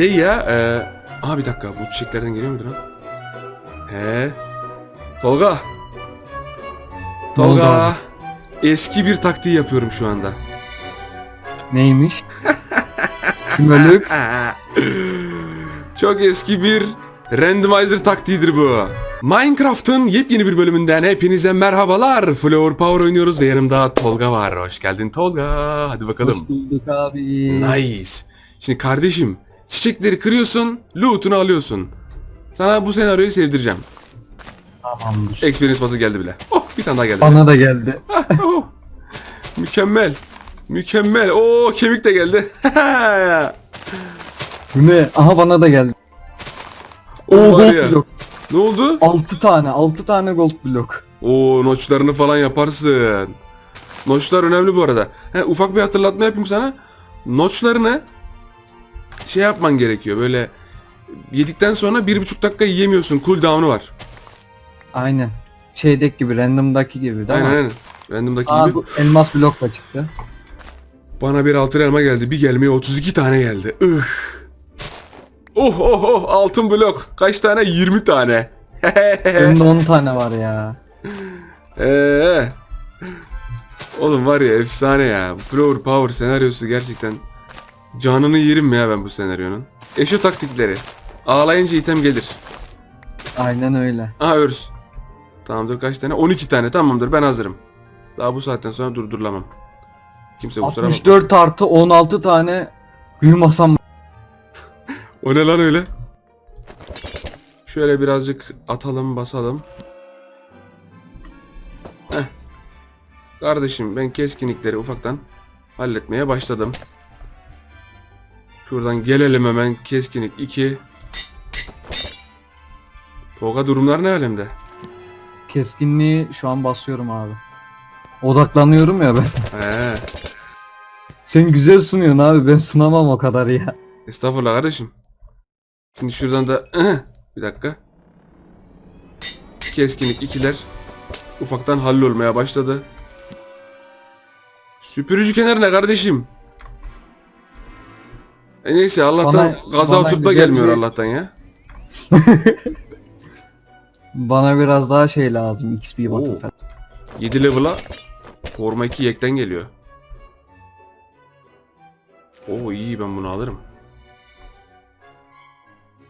Şey ya, e... Aa bir dakika, bu çiçeklerden geliyor mudur lan? He. Tolga. Tolga. Eski bir taktiği yapıyorum şu anda. Neymiş? Kümölük. Çok eski bir randomizer taktiğidir bu. Minecraft'ın yepyeni bir bölümünden hepinize merhabalar. Flower Power oynuyoruz ve yanımda Tolga var. Hoş geldin Tolga. Hadi bakalım. Hoş bulduk abi. Nice. Şimdi kardeşim çiçekleri kırıyorsun, loot'unu alıyorsun. Sana bu senaryoyu sevdireceğim. Tamamdır. Experience battle geldi bile. Oh bir tane daha geldi. Bana da geldi. Oh, mükemmel. Mükemmel. Oo kemik de geldi. Bu ne? Aha bana da geldi. Oo gold blok. ne oldu? 6 tane. 6 tane gold blok. Oo noçlarını falan yaparsın. Noçlar önemli bu arada. He, ufak bir hatırlatma yapayım sana. Noçlarını şey yapman gerekiyor. Böyle yedikten sonra bir buçuk dakika yiyemiyorsun. Cooldown'u var. Aynen. Şeydeki gibi random'daki gibi değil Aynen mi? aynen. Random'daki Aa gibi. bu elmas blok da çıktı. Bana bir altın elma geldi. Bir gelmeye 32 tane geldi. Ih. Oh oh oh altın blok. Kaç tane? 20 tane. Benim de 10 tane var ya. Eee. Oğlum var ya efsane ya. Flower Power senaryosu gerçekten canını yerim ya ben bu senaryonun. Eşo taktikleri. Ağlayınca item gelir. Aynen öyle. Aha örs. Tamamdır kaç tane? 12 tane tamamdır ben hazırım. Daha bu saatten sonra durdurulamam. Kimse kusura bakma. 64 artı 16 tane büyü masam O ne lan öyle? Şöyle birazcık atalım basalım. Heh. Kardeşim ben keskinlikleri ufaktan halletmeye başladım. Şuradan gelelim hemen keskinlik 2. Tolga durumlar ne alemde? keskinliği şu an basıyorum abi. Odaklanıyorum ya ben. He. Sen güzel sunuyorsun abi ben sunamam o kadar ya. Estağfurullah kardeşim. Şimdi şuradan da bir dakika. Keskinlik ikiler ufaktan hallolmaya başladı. Süpürücü kenarına kardeşim. E neyse Allah'tan Bana- gaza bana oturtma güzel gelmiyor bir- Allah'tan ya. Bana biraz daha şey lazım XP Oo. batı 7 level'a forma 2 yekten geliyor. Oo iyi ben bunu alırım.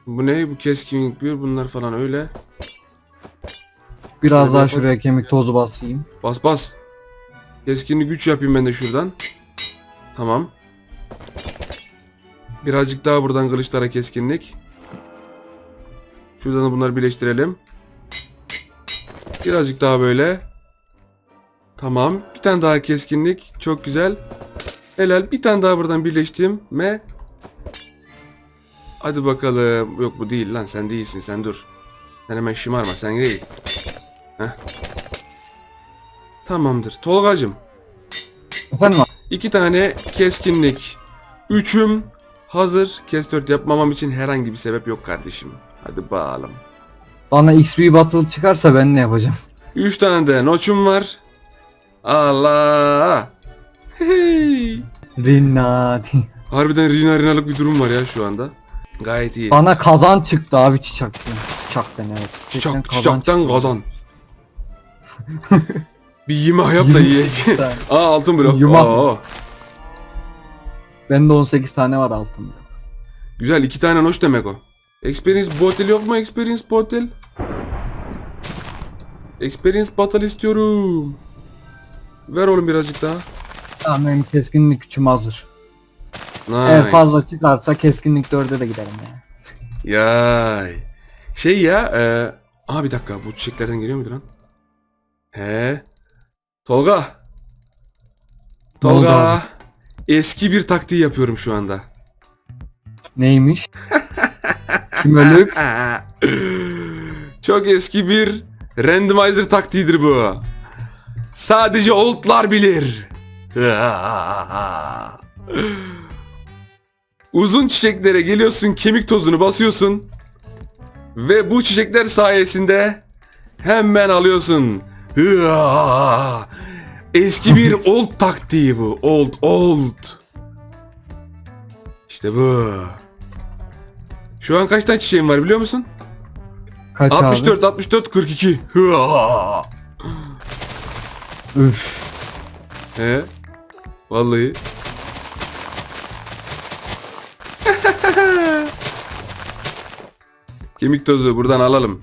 Bu ne? Bu keskinlik bir bunlar falan öyle. Biraz daha şuraya kemik tozu basayım. Bas bas. Keskinlik güç yapayım ben de şuradan. Tamam. Birazcık daha buradan kılıçlara keskinlik. Şuradan da bunları birleştirelim. Birazcık daha böyle. Tamam. Bir tane daha keskinlik. Çok güzel. Helal. Bir tane daha buradan birleştim. Me. Hadi bakalım. Yok bu değil lan. Sen değilsin. Sen dur. Sen hemen şımarma. Sen değil. Heh. Tamamdır. Tolgacım. Efendim iki tane keskinlik. Üçüm hazır. Kes 4 yapmamam için herhangi bir sebep yok kardeşim. Hadi bakalım. Bana XP battle çıkarsa ben ne yapacağım? Üç tane de noçum var. Allah. Hey. Rinna. Harbiden rina rinalık bir durum var ya şu anda. Gayet iyi. Bana kazan çıktı abi çiçekten. Çiçekten evet. Çiçekten Çiçak, çiçaktan çıktı. kazan. bir yimah yap da ye. tane. Aa altın blok. Yumah. Oo. Bende 18 tane var altında. Güzel iki tane noş demek o. Experience bottle yok mu? Experience bottle. Experience bottle istiyorum. Ver oğlum birazcık daha. Tamam benim keskinlik gücüm hazır. Nice. Eğer fazla çıkarsa keskinlik 4'e de giderim ya. Yay. Şey ya. E... Aa bir dakika bu çiçeklerden geliyor muydu lan? He. Tolga. Oldu Tolga. Eski bir taktiği yapıyorum şu anda. Neymiş? Kümölük. Çok eski bir randomizer taktiğidir bu. Sadece oldlar bilir. Uzun çiçeklere geliyorsun, kemik tozunu basıyorsun. Ve bu çiçekler sayesinde hemen alıyorsun. Eski bir old taktiği bu. Old, old. İşte bu. Şu an kaç tane çiçeğim var biliyor musun? Kaç 64, 64, 42. Hıa! abi? Üf. He. Vallahi. Kemik tozu buradan alalım.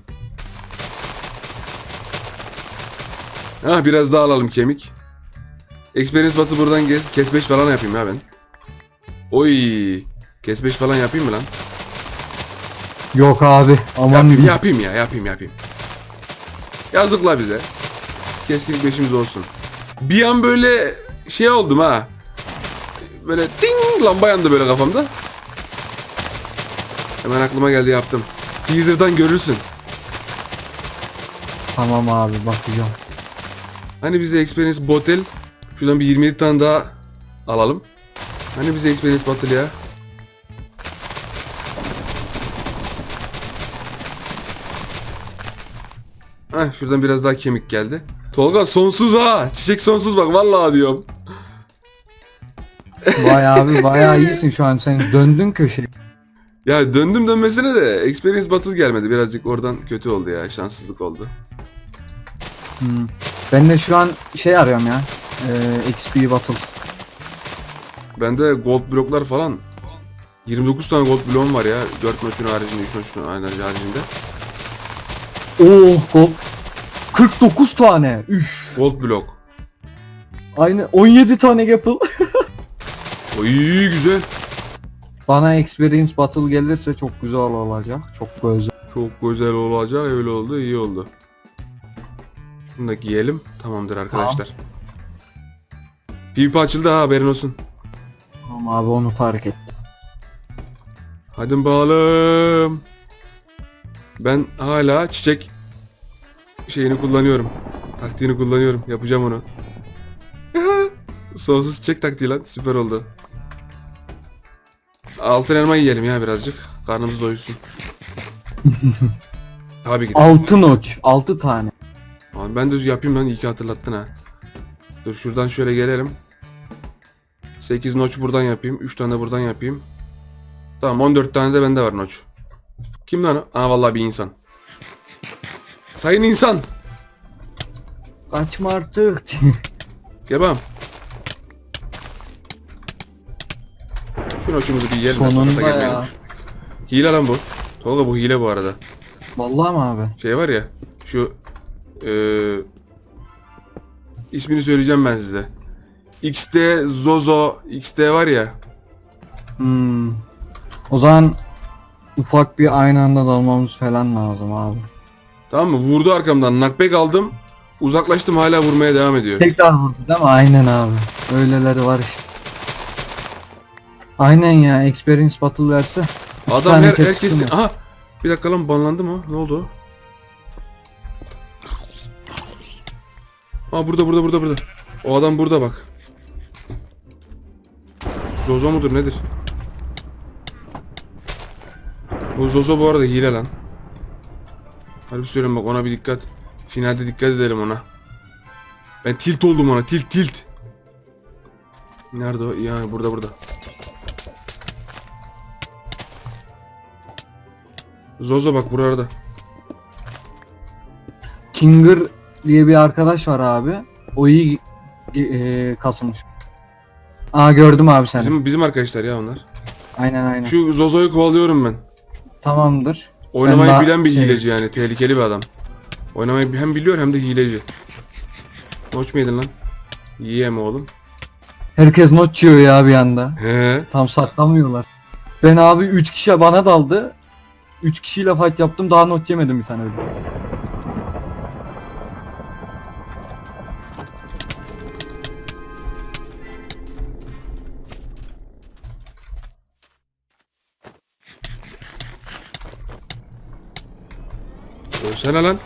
Ha biraz daha alalım kemik. Experience batı buradan gez. Kes 5 falan yapayım ya ben. Oy. Kes 5 falan yapayım mı lan? Yok abi. Aman Yapayım, yapayım ya yapayım yapayım. Yazıkla bize. Keskinlik beşimiz olsun. Bir an böyle şey oldum ha. Böyle ding lamba yandı böyle kafamda. Hemen aklıma geldi yaptım. Teaser'dan görürsün. Tamam abi bakacağım. Hani bize Experience Bottle şuradan bir 27 tane daha alalım. Hani bize Experience Bottle ya. Heh, şuradan biraz daha kemik geldi. Tolga sonsuz ha. Çiçek sonsuz bak vallahi diyorum. Vay abi bayağı iyisin şu an sen döndün köşeye. Ya döndüm dönmesine de Experience Battle gelmedi. Birazcık oradan kötü oldu ya. Şanssızlık oldu. Hmm. Ben de şu an şey arıyorum ya. Ee, XP Battle. Bende gold bloklar falan 29 tane gold bloğum var ya. 4 noçun haricinde, 3 noçun haricinde. Oo gol. 49 tane. Üf. Gold blok. Aynı 17 tane Apple. Oy güzel. Bana Experience Battle gelirse çok güzel olacak. Çok güzel. Çok güzel olacak. Öyle oldu. iyi oldu. Şunu da giyelim. Tamamdır arkadaşlar. PvP açıldı ha haberin olsun. Tamam abi onu fark et. Hadi bakalım. Ben hala çiçek şeyini kullanıyorum. Taktiğini kullanıyorum. Yapacağım onu. Sonsuz çiçek taktiği lan. Süper oldu. Altın elma yiyelim ya birazcık. Karnımız doysun. Tabii ki. 6 noç. 6 tane. Abi ben de yapayım lan iyi ki hatırlattın ha. Dur şuradan şöyle gelelim. 8 noç buradan yapayım. 3 tane de buradan yapayım. Tamam 14 tane de bende var noç. Kim lan? Aa vallahi bir insan. Sayın insan. Kaçma artık. Gel bakalım. Şu noçumuzu bir yiyelim. de Sonunda gelmeyelim. ya. Hile lan bu. Tolga bu hile bu arada. Vallahi mi abi? Şey var ya. Şu eee ismini söyleyeceğim ben size. XD Zozo XD var ya. Hmm. O zaman ufak bir aynı anda dalmamız falan lazım abi. Tamam mı? Vurdu arkamdan. Knockback aldım. Uzaklaştım hala vurmaya devam ediyor. Tekrar vurdu değil mi? Aynen abi. Öyleleri var işte. Aynen ya Experience Battle verse. Adam tane her, keskin herkesi... Aha! Bir dakika lan banlandı mı? Ne oldu? Aa burada burada burada burada. O adam burada bak. Zozo mudur nedir? Bu Zozo bu arada hile lan. Harbi söylüyorum bak ona bir dikkat. Finalde dikkat edelim ona. Ben tilt oldum ona tilt tilt. Nerede o? Yani burada burada. Zozo bak burada. Kinger diye bir arkadaş var abi. O iyi e, kasmış. Aa gördüm abi seni. Bizim bizim arkadaşlar ya onlar. Aynen aynen. Şu Zozo'yu kovalıyorum ben. Tamamdır. Oynamayı daha bilen bir şey- hileci yani. Tehlikeli bir adam. Oynamayı hem biliyor hem de hileci. Noç mu yedin lan? Yiyeme oğlum. Herkes not yiyor ya bir anda. He. Tam saklamıyorlar. Ben abi 3 kişi bana daldı. 3 kişiyle fight yaptım daha not yemedim bir tane öyle. Ölsene lan.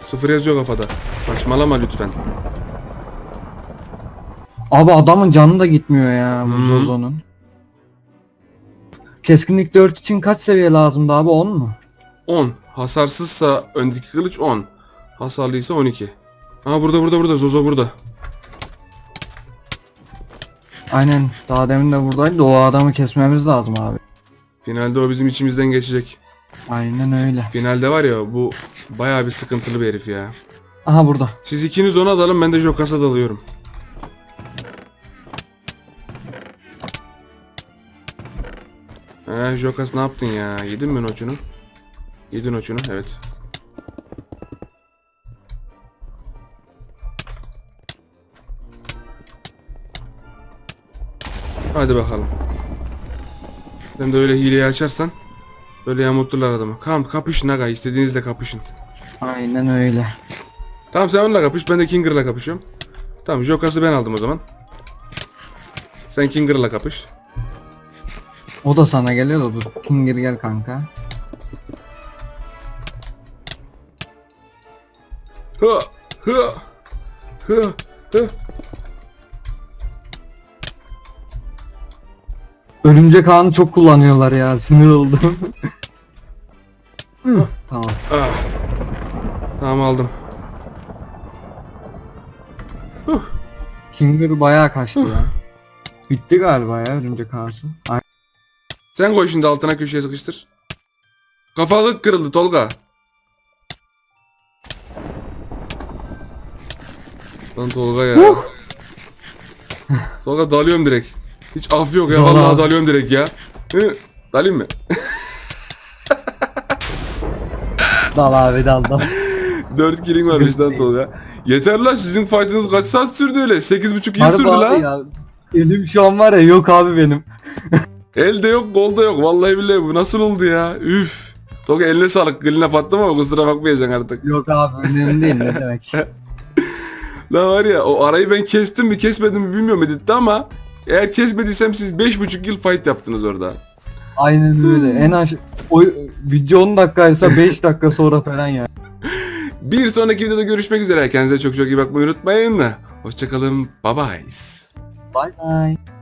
Sıfır yazıyor kafada. Saçmalama lütfen. Abi adamın canı da gitmiyor ya bu. Zozo'nun. Keskinlik 4 için kaç seviye lazımdı abi 10 mu? 10. Hasarsızsa öndeki kılıç 10. Hasarlıysa 12. Ha burada burada burada Zozo burada. Aynen daha demin de buradaydı o adamı kesmemiz lazım abi. Finalde o bizim içimizden geçecek. Aynen öyle. Finalde var ya bu bayağı bir sıkıntılı bir herif ya. Aha burada. Siz ikiniz ona dalın ben de Jokas'a dalıyorum. Ee, Jokas ne yaptın ya? Yedin mi noçunu? Yedin noçunu evet. Hadi bakalım. Sen de öyle hileyi açarsan böyle yamulturlar adamı. Tamam kapışın aga istediğinizle kapışın. Aynen öyle. Tamam sen onunla kapış ben de Kinger'la kapışıyorum. Tamam Jokas'ı ben aldım o zaman. Sen Kinger'la kapış. O da sana geliyor da dur. Kinger gel kanka. Hı hı hı hı. Örümcek ağını çok kullanıyorlar ya. Sinir oldum. Tamam aldım. Huh. Kinger bayağı kaçtı ya. Bitti galiba ya örümcek ağası. Ay- Sen koy şimdi altına köşeye sıkıştır. Kafalık kırıldı Tolga. Lan Tolga ya. Huh. Tolga dalıyorum direkt. Hiç af yok ya Dal vallahi dalıyorum direkt ya. Hı, Dalayım mı? Dal abi dal dal. 4 killing varmış lan Tolga. Yeter lan sizin fight'ınız kaç saat sürdü öyle? 8.5 yıl sürdü abi lan. ya. Elim şu an var ya yok abi benim. Elde yok kolda yok. Vallahi billahi bu nasıl oldu ya? Üf. Tolga eline sağlık. Eline patlama ama kusura bakmayacaksın artık. Yok abi önemli değil ne demek. Lan var ya o arayı ben kestim mi kesmedim mi bilmiyorum editte ama eğer kesmediysem siz 5.5 yıl fight yaptınız orada. Aynen öyle. En aş o video 10 dakikaysa 5 dakika sonra falan ya. Bir sonraki videoda görüşmek üzere. Kendinize çok çok iyi bakmayı unutmayın. Hoşçakalın. Bye bye. Bye bye.